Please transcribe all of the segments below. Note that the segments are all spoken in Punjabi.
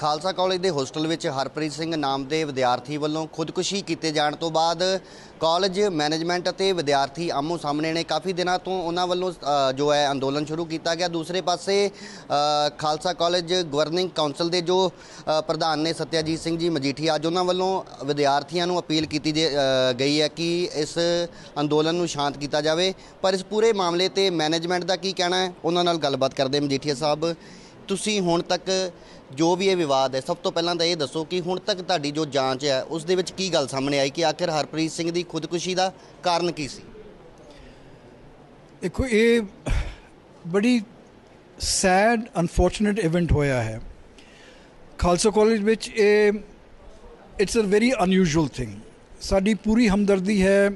ਖਾਲਸਾ ਕਾਲਜ ਦੇ ਹੋਸਟਲ ਵਿੱਚ ਹਰਪ੍ਰੀਤ ਸਿੰਘ ਨਾਮ ਦੇ ਵਿਦਿਆਰਥੀ ਵੱਲੋਂ ਖੁਦਕੁਸ਼ੀ ਕੀਤੇ ਜਾਣ ਤੋਂ ਬਾਅਦ ਕਾਲਜ ਮੈਨੇਜਮੈਂਟ ਅਤੇ ਵਿਦਿਆਰਥੀ ਆਮੋ ਸਾਹਮਣੇ ਨੇ ਕਾਫੀ ਦਿਨਾਂ ਤੋਂ ਉਹਨਾਂ ਵੱਲੋਂ ਜੋ ਹੈ ਅੰਦੋਲਨ ਸ਼ੁਰੂ ਕੀਤਾ ਗਿਆ। ਦੂਸਰੇ ਪਾਸੇ ਖਾਲਸਾ ਕਾਲਜ ਗਵਰਨਿੰਗ ਕਾਉਂਸਲ ਦੇ ਜੋ ਪ੍ਰਧਾਨ ਨੇ ਸਤਿਆਜੀਤ ਸਿੰਘ ਜੀ ਮਜੀਠੀ, ਅੱਜ ਉਹਨਾਂ ਵੱਲੋਂ ਵਿਦਿਆਰਥੀਆਂ ਨੂੰ ਅਪੀਲ ਕੀਤੀ ਜੇ- ਗਈ ਹੈ ਕਿ ਇਸ ਅੰਦੋਲਨ ਨੂੰ ਸ਼ਾਂਤ ਕੀਤਾ ਜਾਵੇ। ਪਰ ਇਸ ਪੂਰੇ ਮਾਮਲੇ ਤੇ ਮੈਨੇਜਮੈਂਟ ਦਾ ਕੀ ਕਹਿਣਾ ਹੈ, ਉਹਨਾਂ ਨਾਲ ਗੱਲਬਾਤ ਕਰਦੇ ਮਜੀਠੀਆ ਸਾਹਿਬ ਤੁਸੀਂ ਹੁਣ ਤੱਕ ਜੋ ਵੀ ਇਹ ਵਿਵਾਦ ਹੈ, ਸਭ ਤੋਂ ਪਹਿਲਾਂ ਤਾਂ ਇਹ ਦੱਸੋ ਕਿ ਹੁਣ ਤੱਕ ਤੁਹਾਡੀ ਜੋ ਜਾਂਚ ਹੈ, ਉਸ ਦੇ ਵਿੱਚ ਕੀ ਗੱਲ ਸਾਹਮਣੇ ਆਈ ਕਿ ਆਖਿਰ ਹਰਪ੍ਰੀਤ ਸਿੰਘ ਦੀ ਖੁਦਕੁਸ਼ੀ ਦਾ ਕਾਰਨ ਕੀ ਸੀ? ਦੇਖੋ, ਇਹ ਬੜੀ ਸੈਡ ਅਨਫੋਰਚੂਨੇਟ ਇਵੈਂਟ ਹੋਇਆ ਹੈ। ਖਾਲਸਾ ਕਾਲਜ ਵਿੱਚ ਇਹ it's a very unusual thing ਸਾਡੀ ਪੂਰੀ ਹਮਦਰਦੀ ਹੈ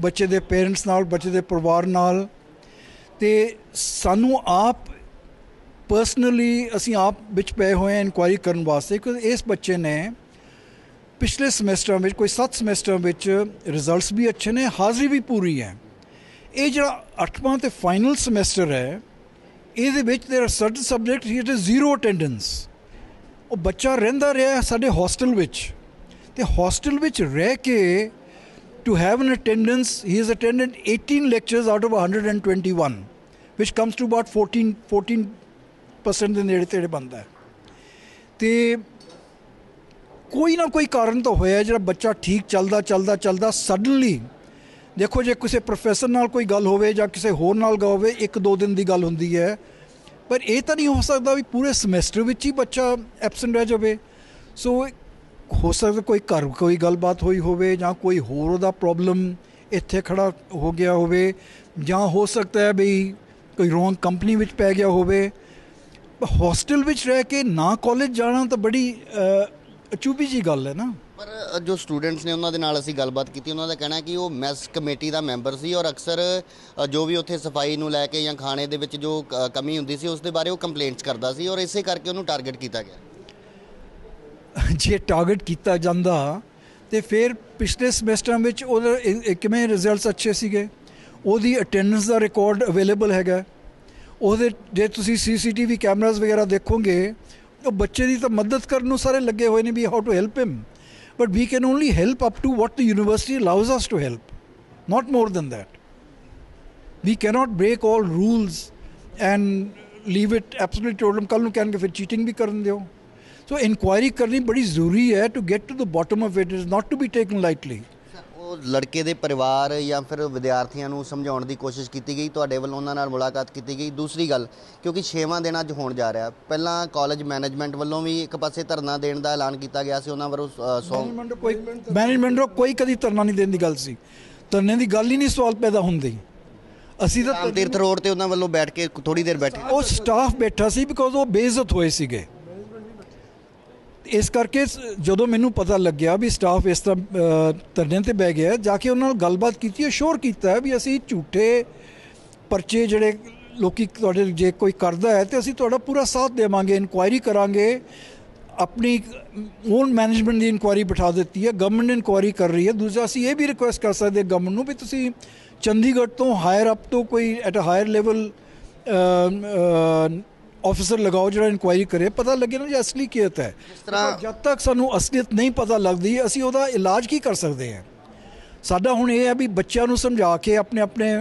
ਬੱਚੇ ਦੇ ਪੇਰੈਂਟਸ ਨਾਲ, ਬੱਚੇ ਦੇ ਪਰਿਵਾਰ ਨਾਲ। ਤੇ ਸਾਨੂੰ ਆਪ ਪਰਸਨਲੀ ਅਸੀਂ ਆਪ ਵਿੱਚ ਪਏ ਹੋਏ ਹਾਂ ਇਨਕੁਆਇਰੀ ਕਰਨ ਵਾਸਤੇ ਕਿ ਇਸ ਬੱਚੇ ਨੇ ਪਿਛਲੇ ਸਮੈਸਟਰਾਂ ਵਿੱਚ, ਕੋਈ 7 ਸਮੈਸਟਰਾਂ ਵਿੱਚ ਰਿਜ਼ਲਟਸ ਵੀ ਅੱਛੇ ਨੇ, ਹਾਜ਼ਰੀ ਵੀ ਪੂਰੀ ਹੈ। ਇਹ ਜਿਹੜਾ 8ਵਾਂ ਤੇ ਫਾਈਨਲ ਸਮੈਸਟਰ ਹੈ, ਇਹਦੇ ਵਿੱਚ there are certain subjects it is zero attendance ਉਹ ਬੱਚਾ ਰਹਿੰਦਾ ਰਿਹਾ ਸਾਡੇ ਹੋਸਟਲ ਵਿੱਚ। ਤੇ ਹੋਸਟਲ ਵਿੱਚ ਰਹਿ ਕੇ to have an attendance, he has attended 18 lectures out of 121 which comes to about 14 14% ਦੇ ਨੇੜੇ ਤੇੜੇ ਬੰਦਾ ਹੈ। ਤੇ ਕੋਈ ਨਾ ਕੋਈ ਕਾਰਨ ਤਾਂ ਹੋਇਆ ਜਿਹੜਾ ਬੱਚਾ ਠੀਕ ਚੱਲਦਾ ਚੱਲਦਾ ਚੱਲਦਾ ਸਡਨਲੀ ਦੇਖੋ, ਜੇ ਕਿਸੇ ਪ੍ਰੋਫੈਸਰ ਨਾਲ ਕੋਈ ਗੱਲ ਹੋਵੇ ਜਾਂ ਕਿਸੇ ਹੋਰ ਨਾਲ ਗੱਲ ਹੋਵੇ, ਇੱਕ ਦੋ ਦਿਨ ਦੀ ਗੱਲ ਹੁੰਦੀ ਹੈ। ਪਰ ਇਹ ਤਾਂ ਨਹੀਂ ਹੋ ਸਕਦਾ ਵੀ ਪੂਰੇ ਸਮੈਸਟਰ ਵਿੱਚ ਹੀ ਬੱਚਾ ਐਬਸੈਂਟ ਰਹਿ ਜਾਵੇ। ਸੋ ਹੋ ਸਕਦਾ ਕੋਈ ਘਰ ਕੋਈ ਗੱਲਬਾਤ ਹੋਈ ਹੋਵੇ ਜਾਂ ਕੋਈ ਹੋਰ ਉਹਦਾ ਪ੍ਰੋਬਲਮ ਇੱਥੇ ਖੜਾ ਹੋ ਗਿਆ ਹੋਵੇ ਜਾਂ ਹੋ ਸਕਦਾ ਹੈ ਵੀ ਕੋਈ ਰੋਂਗ ਕੰਪਨੀ ਵਿੱਚ ਪੈ ਗਿਆ ਹੋਵੇ। ਹੋਸਟਲ ਵਿੱਚ ਰਹਿ ਕੇ ਨਾ ਕਾਲਜ ਜਾਣਾ ਤਾਂ ਬੜੀ ਅਚੂਬੀ ਜੀ ਗੱਲ ਹੈ ਨਾ। ਪਰ ਜੋ ਸਟੂਡੈਂਟਸ ਨੇ ਉਹਨਾਂ ਦੇ ਨਾਲ ਅਸੀਂ ਗੱਲਬਾਤ ਕੀਤੀ ਉਹਨਾਂ ਦਾ ਕਹਿਣਾ ਕਿ ਉਹ ਮੈਸ ਕਮੇਟੀ ਦਾ ਮੈਂਬਰ ਸੀ ਔਰ ਅਕਸਰ ਜੋ ਵੀ ਉੱਥੇ ਸਫ਼ਾਈ ਨੂੰ ਲੈ ਕੇ ਜਾਂ ਖਾਣੇ ਦੇ ਵਿੱਚ ਜੋ ਕਮੀ ਹੁੰਦੀ ਸੀ ਉਸ ਦੇ ਬਾਰੇ ਉਹ ਕੰਪਲੇਂਟਸ ਕਰਦਾ ਸੀ ਔਰ ਇਸੇ ਕਰਕੇ ਉਹਨੂੰ ਟਾਰਗੇਟ ਕੀਤਾ ਗਿਆ। ਜੇ ਟਾਰਗੇਟ ਕੀਤਾ ਜਾਂਦਾ ਤੇ ਫਿਰ ਪਿਛਲੇ ਸਮੈਸਟਰਾਂ ਵਿੱਚ ਉਹਦੇ ਕਿਵੇਂ ਰਿਜ਼ਲਟਸ ਅੱਛੇ ਸੀਗੇ? ਉਹਦੀ ਅਟੈਂਡੈਂਸ ਦਾ ਰਿਕਾਰਡ ਅਵੇਲੇਬਲ ਹੈਗਾ। ਉਹਦੇ ਜੇ ਤੁਸੀਂ ਸੀਸੀਟੀਵੀ ਕੈਮਰਾਜ਼ ਵਗੈਰਾ ਦੇਖੋਗੇ, ਉਹ ਬੱਚੇ ਦੀ ਤਾਂ ਮਦਦ ਕਰਨ ਨੂੰ ਸਾਰੇ ਲੱਗੇ ਹੋਏ ਨੇ we how to help him but we can only help up to what the university allows us to help not more than that we cannot break all rules and leave it absolutely total ਕੱਲ ਨੂੰ ਕਹਿਣਗੇ ਫਿਰ ਚੀਟਿੰਗ ਵੀ ਕਰਨ ਦਿਓ ਸੋ ਇਨਕੁਆਇਰੀ ਕਰਨੀ ਬੜੀ ਜ਼ਰੂਰੀ ਹੈ to get to the bottom of it is not to be taken lightly ਉਹ ਲੜਕੇ ਦੇ ਪਰਿਵਾਰ ਜਾਂ ਫਿਰ ਵਿਦਿਆਰਥੀਆਂ ਨੂੰ ਸਮਝਾਉਣ ਦੀ ਕੋਸ਼ਿਸ਼ ਕੀਤੀ ਗਈ ਤੁਹਾਡੇ ਵੱਲੋਂ ਉਹਨਾਂ ਨਾਲ ਮੁਲਾਕਾਤ ਕੀਤੀ ਗਈ। ਦੂਸਰੀ ਗੱਲ ਕਿਉਂਕਿ 6ਵਾਂ ਦਿਨ ਅੱਜ ਹੋਣ ਜਾ ਰਿਹਾ ਪਹਿਲਾਂ ਕਾਲਜ ਮੈਨੇਜਮੈਂਟ ਵੱਲੋਂ ਵੀ ਇੱਕ ਪਾਸੇ ਧਰਨਾ ਦੇਣ ਦਾ ਐਲਾਨ ਕੀਤਾ ਗਿਆ ਸੀ ਉਹਨਾਂ ਵੱਲੋਂ ਸੌ ਮੈਨੇਜਮੈਂਟ ਕੋਈ ਮੈਨੇਜਮੈਂਟ ਨੂੰ ਕੋਈ ਕਦੀ ਧਰਨਾ ਨਹੀਂ ਦੇਣ ਦੀ ਗੱਲ ਸੀ। ਧਰਨੇ ਦੀ ਗੱਲ ਹੀ ਨਹੀਂ ਸਵਾਲ ਪੈਦਾ ਹੁੰਦੀ। ਅਸੀਂ ਤਾਂ ਰਾਮ ਤੀਰਥ ਰੋਡ ਤੇ ਉਹਨਾਂ ਵੱਲੋਂ ਬੈਠ ਕੇ ਥੋੜੀ ਦੇਰ ਬੈਠੇ। ਉਹ ਸਟਾਫ ਬੈਠਾ ਸੀ ਬਿਕੋਜ਼ ਉਹ ਬੇਇੱਜ਼ਤ ਹੋਏ ਸੀਗੇ। ਇਸ ਕਰਕੇ ਸ- ਜਦੋਂ ਮੈਨੂੰ ਪਤਾ ਲੱਗਿਆ ਵੀ ਸਟਾਫ ਇਸ ਤਰ੍ਹਾਂ ਅ, ਤੇ ਬਹਿ ਗਿਆ ਜਾ ਕੇ ਉਹਨਾਂ ਨਾਲ ਗੱਲਬਾਤ ਕੀਤੀ ਹੈ ਸ਼ੋਰ ਕੀਤਾ ਹੈ ਵੀ ਅਸੀਂ ਝੂਠੇ ਪਰਚੇ ਜਿਹੜੇ ਲੋਕੀ ਤੁਹਾਡੇ ਜੇ ਕੋਈ ਕਰਦਾ ਹੈ ਤੇ ਅਸੀਂ ਤੁਹਾਡਾ ਪੂਰਾ ਸਾਥ ਦੇਵਾਂਗੇ ਇਨਕੁਆਇਰੀ ਕਰਾਂਗੇ। ਆਪਣੀ ਓਨ ਮੈਨੇਜਮੈਂਟ ਦੀ ਇਨਕੁਆਇਰੀ ਬਿਠਾ ਦਿੱਤੀ ਹੈ ਗਵਰਨਮੈਂਟ ਇਨਕੁਆਇਰੀ ਕਰ ਰਹੀ ਹੈ। ਦੂਜਾ ਅਸੀਂ ਇਹ ਵੀ ਰਿਕੁਐਸਟ ਕਰ ਸਕਦੇ ਗਵਰਨਮੈਂਟ ਨੂੰ ਵੀ ਤੁਸੀਂ ਚੰਡੀਗੜ੍ਹ ਤੋਂ ਹਾਇਰ ਅਪ ਤੋਂ ਕੋਈ at a higher level officer ਲਗਾਓ ਜਿਹੜਾ ਇਨਕੁਆਇਰੀ ਕਰੇ ਪਤਾ ਲੱਗੇ ਨਾ ਜੇ ਅਸਲੀਅਤ ਹੈ। ਤਰ੍ਹਾਂ- ਜਦ ਤੱਕ ਸਾਨੂੰ ਅਸਲੀਅਤ ਨਹੀਂ ਪਤਾ ਲੱਗਦੀ ਅਸੀਂ ਉਹਦਾ ਇਲਾਜ ਕੀ ਕਰ ਸਕਦੇ ਹਾਂ? ਸਾਡਾ ਹੁਣ ਇਹ ਹੈ ਵੀ ਬੱਚਿਆਂ ਨੂੰ ਸਮਝਾ ਕੇ ਆਪਣੇ ਆਪਣੇ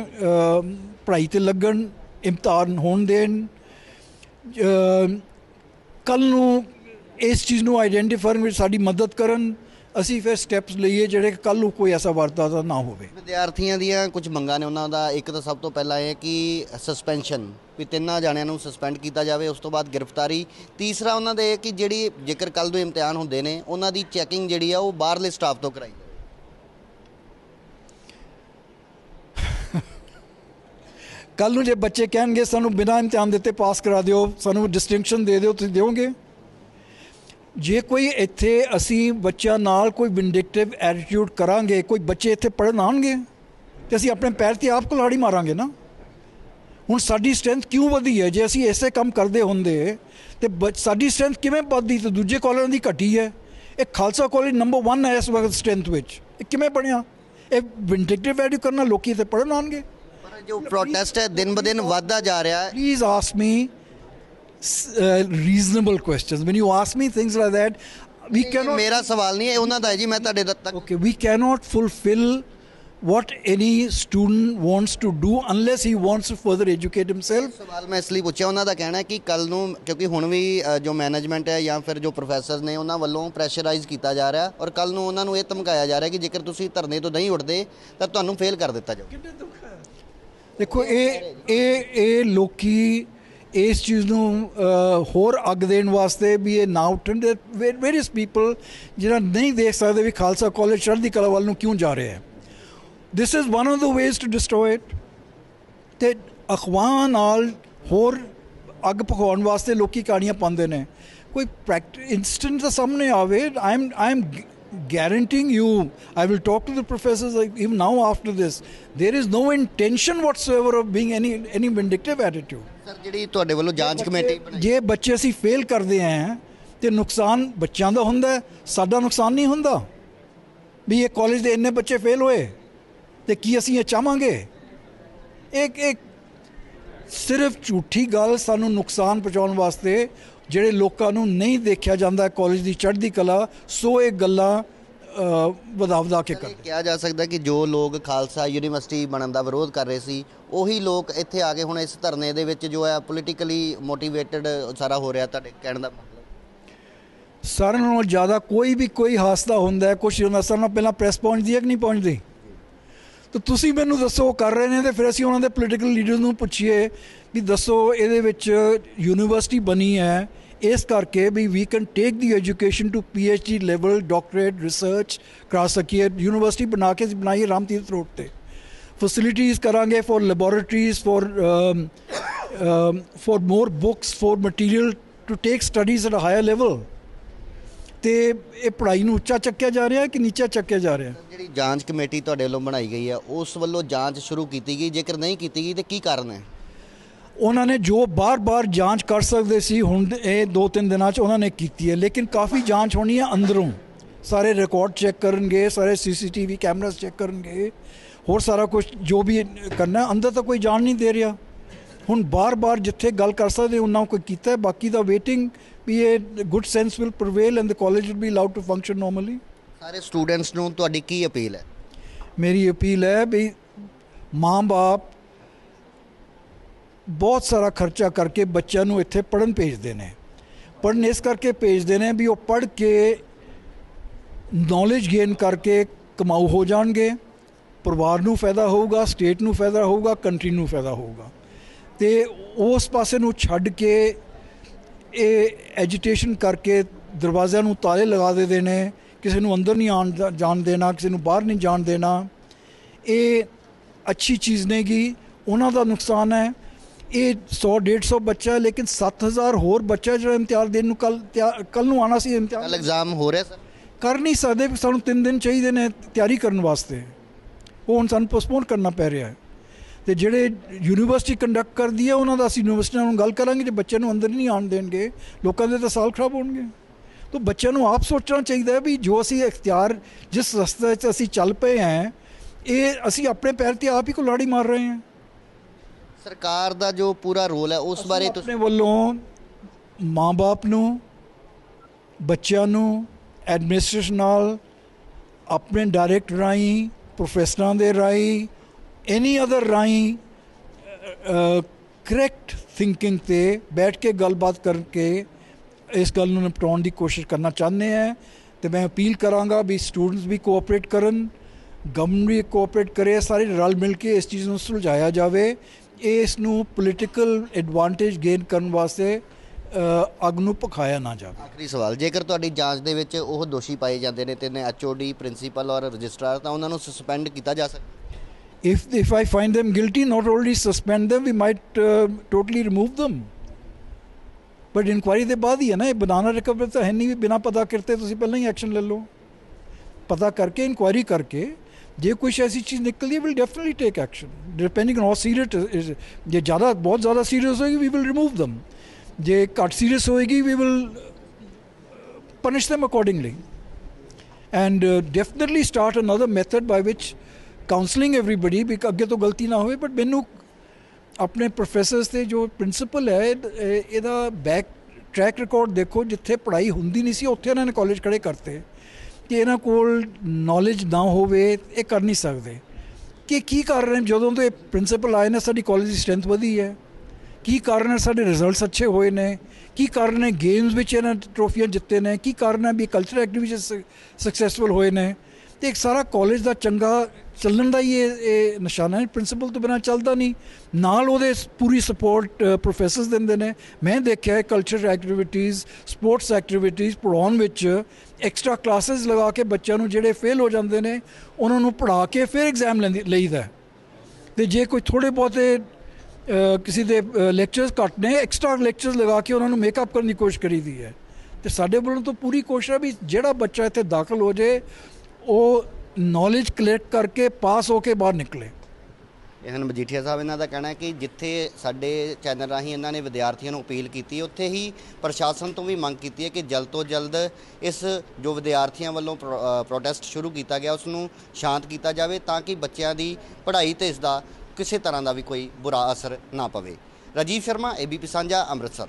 ਪੜ੍ਹਾਈ ਤੇ ਲੱਗਣ ਇਮਤਿਹਾਨ ਹੋਣ ਦੇਣ ਕੱਲ ਨੂੰ ਇਸ ਚੀਜ਼ ਨੂੰ ਆਈਡੈਂਟੀਫਾਈ ਵਿੱਚ ਸਾਡੀ ਮਦਦ ਕਰਨ ਅਸੀਂ ਫਿਰ ਸਟੈਪਸ ਲਈਏ ਜਿਹੜੇ ਕੱਲ ਨੂੰ ਕੋਈ ਐਸਾ ਵਾਰਦਾਤ ਨਾ ਹੋਵੇ। ਵਿਦਿਆਰਥੀਆਂ ਦੀਆਂ ਕੁਝ ਮੰਗਾਂ ਨੇ ਉਹਨਾਂ ਦਾ। ਇੱਕ ਤਾਂ ਸਭ ਤੋਂ ਪਹਿਲਾਂ ਇਹ ਕਿ ਸਸਪੈਂਸ਼ਨ ਵੀ ਤਿੰਨਾਂ ਜਾਣਿਆਂ ਨੂੰ ਸਸਪੈਂਡ ਕੀਤਾ ਜਾਵੇ ਉਸ ਤੋਂ ਬਾਅਦ ਗ੍ਰਿਫਤਾਰੀ। ਤੀਸਰਾ ਉਹਨਾਂ ਦੇ ਇਹ ਕਿ ਜਿਹੜੀ ਜੇਕਰ ਕੱਲ ਨੂੰ ਇਮਤਿਹਾਨ ਹੁੰਦੇ ਨੇ ਉਹਨਾਂ ਦੀ ਚੈਕਿੰਗ ਜਿਹੜੀ ਆ ਉਹ ਬਾਹਰਲੇ ਸਟਾਫ ਤੋਂ ਕਰਾਈ ਜਾਵੇ। ਕੱਲ ਨੂੰ ਜੇ ਬੱਚੇ ਕਹਿਣਗੇ ਸਾਨੂੰ ਬਿਨਾਂ ਇਮਤਿਹਾਨ ਦਿੱਤੇ ਪਾਸ ਕਰਾ ਦਿਓ ਸਾਨੂੰ ਡਿਸਟਿੰਕਸ਼ਨ ਦੇ ਦਿਓ ਤੁਸੀਂ ਦਿਓਗੇ? ਜੇ ਕੋਈ ਇੱਥੇ ਅਸੀਂ ਬੱਚਿਆਂ ਨਾਲ ਕੋਈ ਵਿੰਡਿਕਟਿਵ ਐਟੀਟਿਊਡ ਕਰਾਂਗੇ ਕੋਈ ਬੱਚੇ ਇੱਥੇ ਪੜ੍ਹਨ ਆਉਣਗੇ ਤੇ ਅਸੀਂ ਆਪਣੇ ਪੈਰ ਤੇ ਆਪ ਕੁਲਹਾੜੀ ਮਾਰਾਂਗੇ ਨਾ। ਹੁਣ ਸਾਡੀ ਸਟਰੈਂਥ ਕਿਉਂ ਵਧੀ ਹੈ? ਜੇ ਅਸੀਂ ਐਸੇ ਕੰਮ ਕਰਦੇ ਹੁੰਦੇ ਤੇ ਸਾਡੀ ਸਟਰੈਂਥ ਕਿਵੇਂ ਵੱਧਦੀ ਤੇ ਦੂਜੇ ਕਾਲਜਾਂ ਦੀ ਘਟੀ ਹੈ? ਇਹ ਖਾਲਸਾ ਕਾਲਜ ਨੰਬਰ 1 ਹੈ ਇਸ ਵਕਤ ਸਟਰੈਂਥ ਵਿੱਚ। ਇਹ ਕਿਵੇਂ ਬਣਿਆ? ਇਹ ਵਿੰਡਿਕਟਿਵ ਐਟੀਟਿਊਡ ਕਰਨਾ ਲੋਕੀ ਇੱਥੇ ਪੜ੍ਹਨ ਆਉਣਗੇ। ਪਰ ਜੋ ਪ੍ਰੋਟੈਸਟ ਹੈ ਦਿਨ ਬ ਦਿਨ ਵੱਧਦਾ ਜਾ ਰਿਹਾ ਹੈ। Please ask me questions. When you ask me things like that, we ਇਹ cannot. ਮੇਰਾ ਸਵਾਲ ਨਹੀਂ ਹੈ ਉਹਨਾਂ ਦਾ ਹੈ ਜੀ ਮੈਂ ਤੁਹਾਡੇ ਤੱਕ Okay, we cannot fulfill what any student wants to do unless he wants to further educate himself. ਸਵਾਲ ਮੈਂ ਇਸ ਲਈ ਪੁੱਛਿਆ ਉਹਨਾਂ ਦਾ ਕਹਿਣਾ ਹੈ ਕਿ ਕੱਲ ਨੂੰ ਕਿਉਂਕਿ ਹੁਣ ਵੀ ਜੋ ਮੈਨੇਜਮੈਂਟ ਹੈ ਜਾਂ ਫਿਰ ਜੋ ਪ੍ਰੋਫੈਸਰ ਨੇ ਉਹਨਾਂ ਵੱਲੋਂ ਪ੍ਰੈਸ਼ਰਾਈਜ਼ ਕੀਤਾ ਜਾ ਰਿਹਾ ਔਰ ਕੱਲ ਨੂੰ ਉਹਨਾਂ ਨੂੰ ਇਹ ਧਮਕਾਇਆ ਜਾ ਰਿਹਾ ਕਿ ਜੇਕਰ ਤੁਸੀਂ ਧਰਨੇ ਤੋਂ ਨਹੀਂ ਉੱਠਦੇ ਤਾਂ ਤੁਹਾਨੂੰ ਫੇਲ ਕਰ ਦਿੱਤਾ ਜਾਊ ਦੇਖੋ ਇਹ ਇਹ ਇਹ ਲੋਕੀ ਇਸ ਚੀਜ਼ ਨੂੰ ਹੋਰ ਅੱਗ ਦੇਣ ਵਾਸਤੇ ਵੀ ਇਹ ਨਾ ਉੱਠਣ ਦੇ ਵੇਰੀਅਸ ਪੀਪਲ ਜਿਹੜਾ ਨਹੀਂ ਦੇਖ ਸਕਦੇ ਵੀ ਖਾਲਸਾ ਕਾਲਜ ਚੜ੍ਹਦੀ ਕਲਾ ਵੱਲ ਨੂੰ ਕਿਉਂ ਜਾ ਰਿਹਾ ਹੈ। This is one of the ways to destroy it ਤੇ ਅਖਵਾਹਾਂ ਨਾਲ ਹੋਰ ਅੱਗ ਪਕਾਉਣ ਵਾਸਤੇ ਲੋਕੀ ਕਹਾਣੀਆਂ ਪਾਉਂਦੇ ਨੇ। ਕੋਈ ਪ੍ਰੈਕਟ ਇਨਸਟੈਂਟ ਦਾ ਸਾਹਮਣੇ ਆਵੇ I am I am guaranteeing you i will talk to the professors like, even now after this there is no intention whatsoever of being any any vindictive attitude. Sir, ਜਿਹੜੀ ਤੁਹਾਡੇ ਵੱਲੋਂ ਜਾਂਚ ਕਮੇਟੀ ਜੇ ਬੱਚੇ ਅਸੀਂ ਫੇਲ ਕਰਦੇ ਆਂ ਤੇ ਨੁਕਸਾਨ ਬੱਚਿਆਂ ਦਾ ਹੁੰਦਾ, ਸਾਡਾ ਨੁਕਸਾਨ ਨਹੀਂ ਹੁੰਦਾ? ਵੀ ਇਹ ਕਾਲਜ ਦੇ ਇੰਨੇ ਬੱਚੇ ਫੇਲ ਹੋਏ ਤੇ ਕੀ ਅਸੀਂ ਇਹ ਚਾਹਾਂਗੇ? ਇੱਕ ਇੱਕ ਸਿਰਫ ਝੂਠੀ ਗੱਲ ਸਾਨੂੰ ਨੁਕਸਾਨ ਪਹੁੰਚਾਉਣ ਵਾਸਤੇ ਜਿਹੜੇ ਲੋਕਾਂ ਨੂੰ ਨਹੀਂ ਦੇਖਿਆ ਜਾਂਦਾ ਕਾਲਜ ਦੀ ਚੜ੍ਹਦੀ ਕਲਾ, ਸੋ ਇਹ ਗੱਲਾਂ ਵਧਾ ਵਧਾ ਕੇ ਕਰਦੇ। ਕਿਹਾ ਜਾ ਸਕਦਾ ਕਿ ਜੋ ਲੋਕ ਖਾਲਸਾ ਯੂਨੀਵਰਸਿਟੀ ਬਣਨ ਦਾ ਵਿਰੋਧ ਕਰ ਰਹੇ ਸੀ ਉਹੀ ਲੋਕ ਇੱਥੇ ਆ ਕੇ ਹੁਣ ਇਸ ਧਰਨੇ ਦੇ ਵਿੱਚ ਜੋ ਹੈ ਪੋਲੀਟੀਕਲੀ ਮੋਟੀਵੇਟਡ ਸਾਰਾ ਹੋ ਰਿਹਾ ਤੁਹਾਡੇ ਕਹਿਣ ਦਾ ਮਤਲਬ? ਸਾਰਿਆਂ ਨਾਲੋਂ ਜ਼ਿਆਦਾ ਕੋਈ ਵੀ ਕੋਈ ਹਾਸਦਾ ਹੁੰਦਾ ਹੈ ਕੁਝ ਹੁੰਦਾ ਸਾਰਿਆਂ ਨਾਲੋਂ ਪਹਿਲਾਂ ਪ੍ਰੈਸ ਪਹੁੰਚਦੀ ਹੈ ਕਿ ਨਹੀਂ ਪਹੁੰਚਦੀ? ਤੇ ਤੁਸੀਂ ਮੈਨੂੰ ਦੱਸੋ, ਕਰ ਰਹੇ ਨੇ ਤੇ ਫਿਰ ਅਸੀਂ ਉਹਨਾਂ ਦੇ ਪੋਲੀਟੀਕਲ ਲੀਡਰਸ ਨੂੰ ਪੁੱਛੀਏ ਵੀ ਦੱਸੋ ਇਹਦੇ ਵਿੱਚ ਯੂਨੀਵਰਸਿਟੀ ਬਣੀ ਹੈ। ਇਸ ਕਰਕੇ ਵੀ we can take the education to P H D level doctorate research ਕਰਾ ਸਕੀਏ। ਯੂਨੀਵਰਸਿਟੀ ਬਣਾ ਕੇ ਬਣਾਈ ਰਾਮਤੀਰਥ ਰੋਡ ਤੇ। ਫੈਸਿਲਿਟੀਆਂ ਕਰਾਂਗੇ for laboratories for for more books for material to take studies at higher level ਤੇ ਇਹ ਪੜ੍ਹਾਈ ਨੂੰ ਉੱਚਾ ਚੱਕਿਆ ਜਾ ਰਿਹਾ ਹੈ ਕਿ ਨੀਚਾ ਚੱਕਿਆ ਜਾ ਰਿਹਾ ਹੈ? ਜਿਹੜੀ ਜਾਂਚ ਕਮੇਟੀ ਤੁਹਾਡੇ ਵੱਲੋਂ ਬਣਾਈ ਗਈ ਹੈ ਉਸ ਵੱਲੋਂ ਜਾਂਚ ਸ਼ੁਰੂ ਕੀਤੀ ਗਈ। ਜੇਕਰ ਨਹੀਂ ਕੀਤੀ ਗਈ ਤੇ ਕੀ ਕਾਰਨ ਹੈ? ਉਹਨਾਂ ਨੇ ਜੋ ਬਾਰ-ਬਾਰ ਜਾਂਚ ਕਰ ਸਕਦੇ ਸੀ ਹੁਣ ਇਹ ਦੋ ਤਿੰਨ ਦਿਨਾਂ 'ਚ ਉਹਨਾਂ ਨੇ ਕੀਤੀ ਹੈ। ਲੇਕਿਨ ਕਾਫੀ ਜਾਂਚ ਹੋਣੀ ਹੈ ਅੰਦਰੋਂ। ਸਾਰੇ ਰਿਕਾਰਡ ਚੈੱਕ ਕਰਨਗੇ ਸਾਰੇ ਸੀਸੀਟੀਵੀ ਕੈਮਰਾਸ ਚੈੱਕ ਕਰਨਗੇ। ਹੋਰ ਸਾਰਾ ਕੁਝ ਜੋ ਵੀ ਕਰਨਾ ਹੈ, ਅੰਦਰ ਤਾਂ ਕੋਈ ਜਾਣ ਨਹੀਂ ਦੇ ਰਿਹਾ। ਹੁਣ ਬਾਰ-ਬਾਰ ਜਿੱਥੇ ਗੱਲ ਕਰ ਸਕਦੇ ਉਹਨਾਂ ਕੋਈ ਕੀਤਾ ਬਾਕੀ ਦਾ ਵੇਟਿੰਗ ਵੀ ਇਹ good sense will prevail and the college will be allowed to function normally ਸਾਰੇ ਸਟੂਡੈਂਟਸ ਨੂੰ ਤੁਹਾਡੀ ਕੀ ਅਪੀਲ ਹੈ? ਮੇਰੀ ਅਪੀਲ ਹੈ ਵੀ ਮਾਂ-ਬਾਪ ਬਹੁਤ ਸਾਰਾ ਖਰਚਾ ਕਰਕੇ ਬੱਚਿਆਂ ਨੂੰ ਇੱਥੇ ਪੜਨ ਭੇਜਦੇ ਨੇ। ਪੜਨ ਇਸ ਕਰਕੇ ਭੇਜਦੇ ਨੇ ਵੀ ਉਹ ਪੜ ਕੇ ਨੌਲੇਜ ਗੇਨ ਕਰਕੇ ਕਮਾਊ ਹੋ ਜਾਣਗੇ। ਪਰਿਵਾਰ ਨੂੰ ਫਾਇਦਾ ਹੋਊਗਾ ਸਟੇਟ ਨੂੰ ਫਾਇਦਾ ਹੋਊਗਾ ਕੰਟਰੀ ਨੂੰ ਫਾਇਦਾ ਹੋਊਗਾ। ਤੇ ਉਸ ਪਾਸੇ ਨੂੰ ਛੱਡ ਕੇ ਇਹ ਐਜੀਟੇਸ਼ਨ ਕਰਕੇ ਦਰਵਾਜ਼ਿਆਂ ਨੂੰ ਤਾਲੇ ਲਗਾ ਦੇ ਨੇ ਕਿਸੇ ਨੂੰ ਅੰਦਰ ਨਹੀਂ ਆਉਣ ਦਾ- ਜਾਣ ਦੇਣਾ ਕਿਸੇ ਨੂੰ ਬਾਹਰ ਨਹੀਂ ਜਾਣ ਦੇਣਾ। ਇਹ ਅੱਛੀ ਚੀਜ਼ ਨਹੀਂ ਗੀ ਉਹਨਾਂ ਦਾ ਨੁਕਸਾਨ ਹੈ। ਇਹ 100 150 ਬੱਚਾ ਲੇਕਿਨ 7000 ਹੋਰ ਬੱਚਾ ਜਿਹੜਾ ਇਮਤਿਹਾਨ ਦੇਣ ਨੂੰ ਕੱਲ ਕੱਲ ਨੂੰ ਆਣਾ ਸੀ ਕੱਲ ਇਮਤਿਹਾਨ ਐਗਜ਼ਾਮ ਹੋ ਰਿਹਾ ਸਰ? ਕਰ ਨਹੀਂ ਸਕਦੇ ਸਾਨੂੰ 3 ਦਿਨ ਚਾਹੀਦੇ ਨੇ ਤਿਆਰੀ ਕਰਨ ਵਾਸਤੇ। ਉਹ ਹੁਣ ਸਾਨੂੰ ਪੋਸਟਪੋਨ ਕਰਨਾ ਪੈ ਰਿਹਾ ਹੈ। ਤੇ ਜਿਹੜੇ ਯੂਨੀਵਰਸਿਟੀ ਕੰਡਕਟ ਕਰਦੀ ਹੈ ਉਹਨਾਂ ਦਾ ਅਸੀਂ ਯੂਨੀਵਰਸਿਟੀ ਨਾਲ ਗੱਲ ਕਰਾਂਗੇ ਜੇ ਬੱਚਿਆਂ ਨੂੰ ਅੰਦਰ ਨਹੀਂ ਆਉਣ ਦੇਣਗੇ ਲੋਕਾਂ ਦੇ ਤਾਂ ਸਾਲ ਖਰਾਬ ਹੋਣਗੇ। ਤਾਂ ਬੱਚਿਆਂ ਨੂੰ ਆਪ ਸੋਚਣਾ ਚਾਹੀਦਾ ਹੈ ਵੀ ਜੋ ਅਸੀਂ ਇਖਤਿਆਰ ਜਿਸ ਰਸਤੇ 'ਚ ਅਸੀਂ ਚੱਲ ਪਏ ਹਾਂ ਇਹ ਅਸੀਂ ਆਪਣੇ ਪੈਰ ਤੇ ਆਪ ਹੀ ਕੁਲਾੜੀ ਮਾਰ ਰਹੇ ਹਾਂ। ਸਰਕਾਰ ਦਾ ਜੋ ਪੂਰਾ ਰੋਲ ਹੈ ਉਸ ਬਾਰੇ ਤੁਸੀਂ ਆਪਣੇ ਵੱਲੋਂ ਮਾਂ-ਬਾਪ ਨੂੰ ਬੱਚਿਆਂ ਨੂੰ ਐਡਮਿਨਿਸਟ੍ਰੇਸ਼ਨ ਨਾਲ ਆਪਣੇ ਡਾਇਰੈਕਟ ਰਾਹੀਂ ਪ੍ਰੋਫੈਸਰਾਂ ਦੇ ਰਾਹੀਂ ਐਨੀ ਅਦਰ ਰਾਹੀਂ ਕਰੈਕਟ ਥਿੰਕਿੰਗ ਤੇ ਬੈਠ ਕੇ ਗੱਲਬਾਤ ਕਰਕੇ ਇਸ ਗੱਲ ਨੂੰ ਨਿਪਟਾਉਣ ਦੀ ਕੋਸ਼ਿਸ਼ ਕਰਨਾ ਚਾਹੁੰਦੇ ਆ ਤੇ ਮੈਂ ਅਪੀਲ ਕਰਾਂਗਾ ਵੀ ਸਟੂਡੈਂਟਸ ਵੀ ਕੋਆਪਰੇਟ ਕਰਨ ਗਵਰਨਮੈਂਟ ਵੀ ਕੋਆਪਰੇਟ ਕਰੇ ਸਾਰੇ ਰਲ ਮਿਲ ਕੇ ਇਸ ਚੀਜ਼ ਨੂੰ ਸੁਲਝਾਇਆ ਜਾਵੇ ਇਸ ਨੂੰ ਪੋਲੀਟੀਕਲ ਐਡਵਾਂਟੇਜ ਗੇਨ ਕਰਨ ਵਾਸਤੇ ਅ, ਅੱਗ ਨੂੰ ਪਖਾਇਆ ਨਾ ਜਾਵੇ। ਆਖਰੀ ਸਵਾਲ ਜੇਕਰ ਤੁਹਾਡੀ ਜਾਂਚ ਦੇ ਵਿੱਚ ਉਹ ਦੋਸ਼ੀ ਪਾਏ ਜਾਂਦੇ ਨੇ ਤੇ ਨੇ ਐਚਓਡੀ ਪ੍ਰਿੰਸੀਪਲ ਔਰ ਰਜਿਸਟਰਾਰ ਤਾਂ ਉਹਨਾਂ ਨੂੰ ਸਸਪੈਂਡ ਕੀਤਾ ਜਾ ਸਕਦਾ। If if I find them guilty, not only suspend them, we might uh, totally remove them. But inquiry ਦੇ ਬਾਅਦ ਹੀ ਹੈ ਨਾ ਇਹ ਬਨਾਨਾ ਰਿਕਵਰ ਤਾਂ ਹੈ ਨਹੀਂ ਵੀ ਬਿਨਾ ਪਤਾ ਕਰਤੇ ਤੁਸੀਂ ਪਹਿਲਾਂ ਹੀ ਐਕਸ਼ਨ ਲੈ ਲਓ ਪਤਾ ਕਰਕੇ ਇਨਕੁਆਇਰੀ ਕਰਕੇ ਜੇ ਕੋਈ ਐਸੀ ਚੀਜ਼ ਨਿਕਲਦੀ ਹੈ will definitely take action depending on how serious ਜੇ ਜ਼ਿਆਦਾ ਬਹੁਤ ਜ਼ਿਆਦਾ ਸੀਰੀਅਸ ਹੋਏਗੀ ਵੀ ਵਿਲ ਰਿਮੂਵ them. ਜੇ ਘੱਟ ਸੀਰੀਅਸ ਹੋਏਗੀ we will punish them accordingly. And uh, definitely start another method by which counseling everybody, ਵੀ ਅੱਗੇ ਤੋਂ ਗਲਤੀ ਨਾ ਹੋਵੇ ਬਟ ਮੈਨੂੰ ਆਪਣੇ ਪ੍ਰੋਫੈਸਰਸ ਤੇ ਜੋ ਪ੍ਰਿੰਸੀਪਲ ਹੈ ਇਹਦਾ ਬੈਕ ਟਰੈਕ ਰਿਕਾਰਡ ਦੇਖੋ, ਜਿੱਥੇ ਪੜ੍ਹਾਈ ਹੁੰਦੀ ਨਹੀਂ ਸੀ, ਉੱਥੇ ਇਹਨਾਂ ਨੇ ਕਾਲਜ ਖੜੇ ਕਰਤੇ ਕਿ ਇਹਨਾਂ ਕੋਲ ਨੌਲੇਜ ਨਾ ਹੋਵੇ, ਇਹ ਕਰ ਨਹੀਂ ਸਕਦੇ। ਕਿ ਕੀ ਕਾਰਨ ਹੈ? ਜਦੋਂ ਤੋਂ ਇਹ ਪ੍ਰਿੰਸੀਪਲ ਆਏ ਨੇ, ਸਾਡੀ ਕਾਲਜ ਦੀ ਸਟਰੈਂਥ ਵਧੀ ਹੈ। ਕੀ ਕਾਰਨ ਹੈ? ਸਾਡੇ ਰਿਜ਼ਲਟਸ ਅੱਛੇ ਹੋਏ ਨੇ। ਕੀ ਕਾਰਨ ਹੈ? ਗੇਮਸ ਵਿੱਚ ਇਹਨਾਂ ਟਰੋਫੀਆਂ ਜਿੱਤੇ ਨੇ। ਕੀ ਕਾਰਨ ਹੈ? ਵੀ ਕਲਚਰਲ ਐਕਟੀਵਿਟੀਜ਼ ਸਕਸੈਸਫੁਲ ਹੋਏ ਨੇ। ਤੇ ਇੱਕ ਸਾਰਾ ਕਾਲਜ ਦਾ ਚੰਗਾ ਚੱਲਣ ਦਾ ਹੀ ਇਹ ਨਿਸ਼ਾਨਾ ਹੈ। ਪ੍ਰਿੰਸੀਪਲ ਤੋਂ ਬਿਨਾਂ ਚੱਲਦਾ ਨਹੀਂ। ਨਾਲ ਉਹਦੇ ਪੂਰੀ ਸਪੋਰਟ ਪ੍ਰੋਫੈਸਰਸ ਦਿੰਦੇ ਨੇ। ਮੈਂ ਦੇਖਿਆ ਹੈ ਕਲਚਰਲ ਐਕਟੀਵਿਟੀਜ਼ ਸਪੋਰਟਸ ਐਕਟੀਵਿਟੀਜ਼ ਪੜਾਉਣ ਵਿੱਚ ਐਕਸਟਰਾ ਕਲਾਸਿਸ ਲਗਾ ਕੇ ਬੱਚਿਆਂ ਨੂੰ ਜਿਹੜੇ ਫੇਲ ਹੋ ਜਾਂਦੇ ਨੇ, ਉਹਨਾਂ ਨੂੰ ਪੜ੍ਹਾ ਕੇ ਫਿਰ ਐਗਜ਼ਾਮ ਲਈਦਾ ਹੈ। ਤੇ ਜੇ ਕੋਈ ਥੋੜੇ ਬਹੁਤੇ ਕਿਸੇ ਦੇ ਲੈਕਚਰਸ ਘੱਟ ਨੇ ਐਕਸਟਰਾ ਲੈਕਚਰਸ ਲਗਾ ਕੇ ਉਹਨਾਂ ਨੂੰ ਮੇਕਅਪ ਕਰਨ ਦੀ ਕੋਸ਼ਿਸ਼ ਕਰੀਦੀ ਹੈ। ਤੇ ਸਾਡੇ ਵੱਲੋਂ ਤਾਂ ਪੂਰੀ ਕੋਸ਼ਿਸ਼ ਹੈ ਵੀ ਜਿਹੜਾ ਬੱਚਾ ਇੱਥੇ ਦਾਖਲ ਹੋ ਜੇ ਉਹ ਨੌਲੇਜ ਕਲੈਕਟ ਕਰਕੇ ਪਾਸ ਹੋ ਕੇ ਬਾਹਰ ਨਿਕਲੇ। ਇਹ ਮਜੀਠੀਆ ਸਾਹਿਬ, ਇਹਨਾਂ ਦਾ ਕਹਿਣਾ ਹੈ ਕਿ ਜਿੱਥੇ ਸਾਡੇ ਚੈਨਲ ਰਾਹੀਂ ਇਹਨਾਂ ਨੇ ਵਿਦਿਆਰਥੀਆਂ ਨੂੰ ਅਪੀਲ ਕੀਤੀ, ਉੱਥੇ ਹੀ ਪ੍ਰਸ਼ਾਸਨ ਤੋਂ ਵੀ ਮੰਗ ਕੀਤੀ ਹੈ ਕਿ ਜਲਦ ਤੋਂ ਜਲਦ ਇਸ ਜੋ ਵਿਦਿਆਰਥੀਆਂ ਵੱਲੋਂ ਪ੍ਰੋ- ਪ੍ਰੋਟੈਸਟ ਸ਼ੁਰੂ ਕੀਤਾ ਗਿਆ ਉਸ ਨੂੰ ਸ਼ਾਂਤ ਕੀਤਾ ਜਾਵੇ ਤਾਂ ਕਿ ਬੱਚਿਆਂ ਦੀ ਪੜ੍ਹਾਈ ਤੇ ਇਸ ਦਾ ਕਿਸੇ ਤਰ੍ਹਾਂ ਦਾ ਵੀ ਕੋਈ ਬੁਰਾ ਅਸਰ ਨਾ ਪਵੇ। ਰਾਜੀਵ ਸ਼ਰਮਾ ਏਬੀਪੀ ਸਾਂਝਾ, ਅੰਮ੍ਰਿਤਸਰ।